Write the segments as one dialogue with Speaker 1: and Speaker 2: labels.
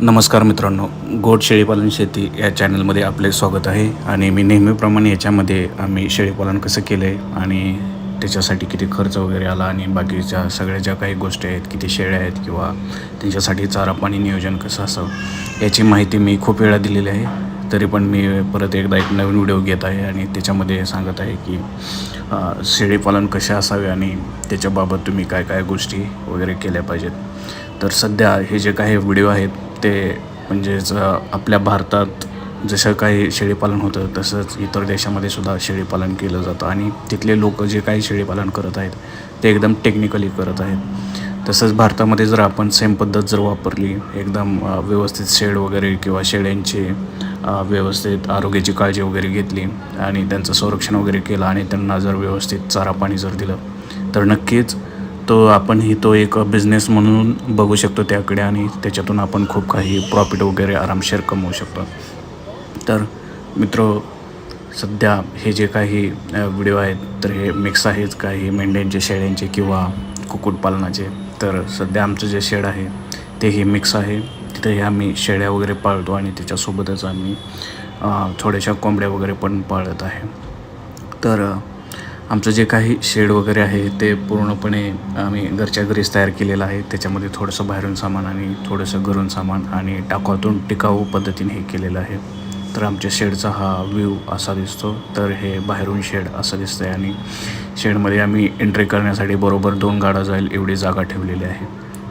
Speaker 1: नमस्कार मित्रांनो गोड शेळीपालन शेती या चॅनलमध्ये आपले स्वागत आहे आणि मी नेहमीप्रमाणे याच्यामध्ये आम्ही शेळीपालन कसं केलं आहे आणि त्याच्यासाठी किती खर्च वगैरे आला आणि बाकीच्या सगळ्या ज्या काही गोष्टी आहेत किती शेळ्या आहेत किंवा त्यांच्यासाठी चारा पाणी नियोजन कसं असावं याची माहिती मी खूप वेळा दिलेली आहे. तरी पण मी परत एकदा एक नवीन व्हिडिओ घेत आहे आणि त्याच्यामध्ये सांगत आहे की शेळीपालन कसे असावे आणि त्याच्याबाबत तुम्ही काय काय गोष्टी वगैरे केल्या पाहिजेत. तर सध्या हे जे काही व्हिडिओ आहेत ते म्हणजेच आपल्या भारतात जसं काही शेळीपालन होतं तसंच इतर देशामध्ये सुद्धा शेळीपालन केलं जातं. आणि तिथले लोक जे काही शेळीपालन करत आहेत ते एकदम टेक्निकली करत आहेत. तसंच भारतामध्ये जर आपण सेम पद्धत जर वापरली एकदम व्यवस्थित शेड वगैरे किंवा शेळ्यांची व्यवस्थित आरोग्याची काळजी वगैरे घेतली आणि त्यांचं संरक्षण वगैरे केलं आणि त्यांना जर व्यवस्थित चारा पाणी जर दिलं तर नक्कीच तो आपणही तो एक बिझनेस म्हणून बघू शकतो त्याकडे आणि त्याच्यातून आपण खूप काही प्रॉफिट वगैरे आरामशीर कमवू शकतो. तर मित्र सध्या हे जे काही व्हिडिओ आहेत तर हे मिक्स आहेत काही मेंढ्यांचे शेळ्यांचे किंवा कुक्कुटपालनाचे. तर सध्या आमचं जे शेड आहे ते हे मिक्स आहे. तिथे आम्ही शेळ्या वगैरे पाळतो आणि त्याच्यासोबतच आम्ही थोड्याशा कोंबड्या वगैरे पण पाळत आहे. तर आमचं जे काही शेड वगैरे आहे ते पूर्णपणे आम्ही घरच्या घरीच तयार केलेलं आहे. त्याच्यामध्ये थोडंसं बाहेरून सामान आणि थोडंसं घरून सामान आणि टाकातून टिकाऊ पद्धतीने हे केलेलं आहे. तर आमच्या शेडचा हा व्ह्यू असा दिसतो. तर हे बाहेरून शेड असं दिसतं आहे आणि शेडमध्ये आम्ही एंट्री करण्यासाठी बरोबर दोन गाडा जाईल एवढी जागा ठेवलेली आहे.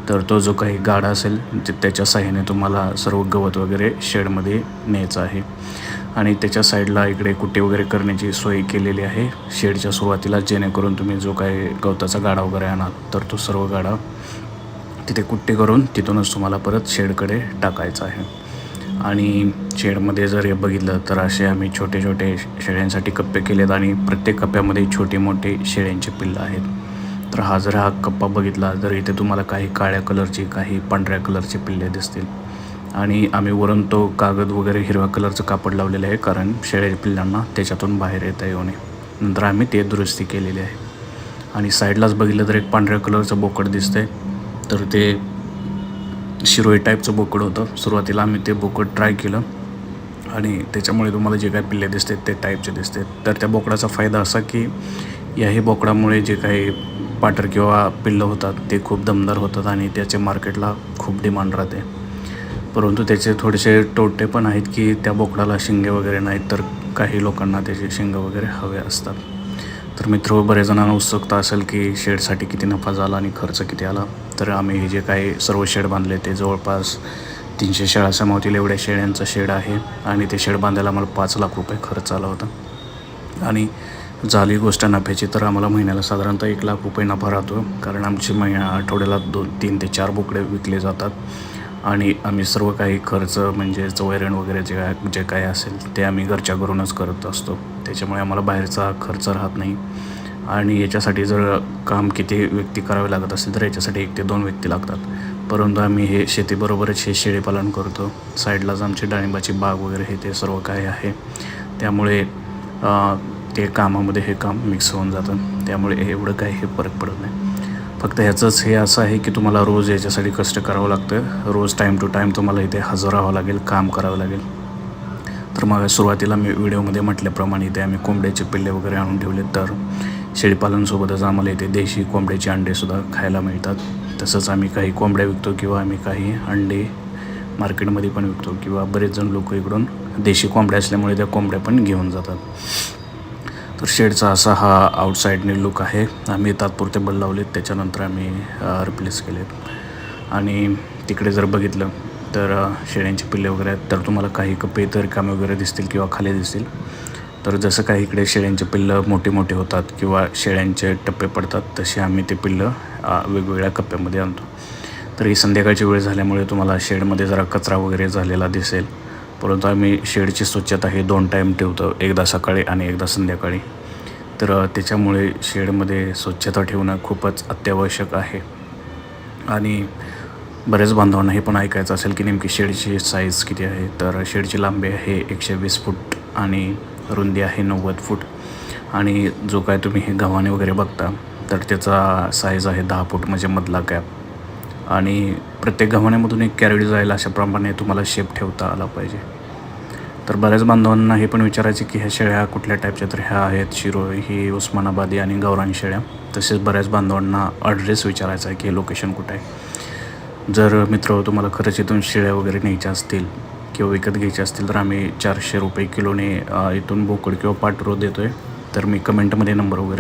Speaker 1: तर तो जो काही गाडा असेल त्याच्या साह्याने तुम्हाला सर्व गवत वगैरे शेडमध्ये न्यायचं आहे. आणि त्याच्या साईडला इकडे कुट्टी वगैरे करण्याची सोय केलेली आहे. शेडच्या सुरुवातीला जेणेकरून तुम्ही जो काही गवताचा गाडा वगैरे आणाल तर तो सर्व गाडा तिथे कुट्टी करून तिथूनच तुम्हाला परत शेडकडे टाकायचा आहे. आणि शेडमध्ये जर हे बघितलं तर असे आम्ही छोटे छोटे शेळ्यांसाठी कप्पे केलेत आणि प्रत्येक कप्प्यामध्ये छोटे मोठे शेळ्यांचे पिल्लं आहेत. तर हा जर हा कप्पा बघितला तर इथे तुम्हाला काही काळ्या कलरची काही पांढऱ्या कलरचे पिल्ले दिसतील. आणि आम्ही वरून तो कागद वगैरे हिरव्या कलरचं कापड लावलेलं आहे कारण शेळ्या पिल्लांना त्याच्यातून बाहेर येता येऊ नये. नंतर आम्ही ते दुरुस्ती केलेली आहे. आणि साईडलाच बघितलं तर एक पांढऱ्या कलरचं बोकड दिसतंय. तर ते शिरोई टाईपचं बोकड होतं. सुरुवातीला आम्ही ते बोकड ट्राय केलं. आणि त्याच्यामुळे तुम्हाला जे काही पिल्ले दिसतात ते टाईपचे दिसतात. तर त्या बोकडाचा फायदा असा की याही बोकडामुळे जे काही पाटर किंवा पिल्लं होतात ते खूप दमदार होतात आणि त्याचे मार्केटला खूप डिमांड राहते. परंतु त्याचे थोडेसे तोटे पण आहेत की त्या बोकडाला शिंगे वगैरे नाहीत तर काही लोकांना त्याचे शिंगं वगैरे हवे असतात. तर मित्र बरेच जणांना उत्सुकता असेल की शेडसाठी किती नफा झाला आणि खर्च किती आला तर आम्ही हे जे काही सर्व शेड बांधले ते जवळपास तीनशे शेळ्या समावतील एवढ्या शेळ्यांचं शेड आहे आणि ते शेड बांधायला आम्हाला पाच लाख रुपये खर्च आला होता. आणि झाली गोष्ट नफ्याची तर आम्हाला महिन्याला साधारणतः एक लाख रुपये नफा राहतो कारण आमची महिन्या आठवड्याला दोन तीन ते चार बोकडे विकले जातात. आणि आम्ही सर्व काही खर्च म्हणजे वैरण वगैरे जे काय जे काय असेल ते आम्ही घरच्या घरूनच करत असतो. त्याच्यामुळे आम्हाला बाहेरचा खर्च राहत नाही. आणि याच्यासाठी जर काम किती व्यक्ती करावे लागत असेल तर याच्यासाठी एक ते दोन व्यक्ती लागतात. परंतु आम्ही हे शेतीबरोबरच हे शेळीपालन करतो. साईडलाच आमची डाळिंबाची बाग वगैरे हे ते सर्व काही आहे. त्यामुळे ते कामामध्ये हे काम मिक्स होऊन जातं. त्यामुळे एवढं काही हे फरक पडत नाही. फक्त ह्याचंच हे असं आहे की तुम्हाला रोज याच्यासाठी कष्ट करावं लागतं. रोज टाईम टू टाईम तुम्हाला इथे हजर राहावं लागेल काम करावं लागेल. तर मग सुरुवातीला मी व्हिडिओमध्ये म्हटल्याप्रमाणे इथे आम्ही कोंबड्याचे पिल्ले वगैरे आणून ठेवले. तर शेळीपालनसोबतच आम्हाला इथे देशी कोंबड्याचे अंडेसुद्धा खायला मिळतात. तसंच आम्ही काही कोंबड्या विकतो किंवा आम्ही काही अंडे मार्केटमध्ये पण विकतो किंवा बरेच जण लोक इकडून देशी कोंबड्या असल्यामुळे त्या कोंबड्या पण घेऊन जातात. तर शेडचा असा हा आउटसाईडने लुक आहे. आम्ही तात्पुरते बल लावलेत त्याच्यानंतर आम्ही रिप्लेस केलेत. आणि तिकडे जर बघितलं तर शेळ्यांचे पिल्ले वगैरे आहेत. तर तुम्हाला काही कपे तर कामे वगैरे दिसतील किंवा खाली दिसतील. तर जसं काही इकडे शेळ्यांचे पिल्लं मोठे मोठे होतात किंवा शेळ्यांचे टप्पे पडतात तसे आम्ही ते पिल्लं वेगवेगळ्या कप्प्यामध्ये आणतो. तर ही संध्याकाळची वेळ झाल्यामुळे तुम्हाला शेडमध्ये जरा कचरा वगैरे झालेला दिसेल. परंतु आम्ही शेडची स्वच्छता हे दोन टाईम ठेवतो एकदा सकाळी आणि एकदा संध्याकाळी. तर त्याच्यामुळे शेडमध्ये स्वच्छता ठेवणं खूपच अत्यावश्यक आहे. आणि बरेच बांधवांना हे पण ऐकायचं असेल की नेमकी शेडची साईज किती आहे? तर शेडची लांबी आहे एकशे वीस फूट आणि रुंदी आहे नव्वद फूट. आणि जो काय तुम्ही हे गव्हाणे वगैरे बघता तर त्याचा साईज आहे दहा फूट म्हणजे मधला गॅप आणि प्रत्येक गव्हाण्यामधून एक कॅरेट जाईल अशाप्रमाणे तुम्हाला शेप ठेवता आला पाहिजे. तर बऱ्याच बांधवांना हे पण विचारायचे की ह्या शेळ्या कुठल्या टाईपच्या तर ह्या आहेत शिरोळी ही उस्मानाबादी आणि गौराणी शेळ्या. तसेच बऱ्याच बांधवांना ॲड्रेस विचारायचा आहे की हे लोकेशन कुठं आहे. जर मित्र तुम्हाला खरंच इथून शेळ्या वगैरे न्यायच्या असतील किंवा विकत घ्यायचे असतील तर आम्ही चारशे रुपये किलोने इथून बोकड किंवा पाटरो देतो आहे तर मी कमेंटमध्ये नंबर वगैरे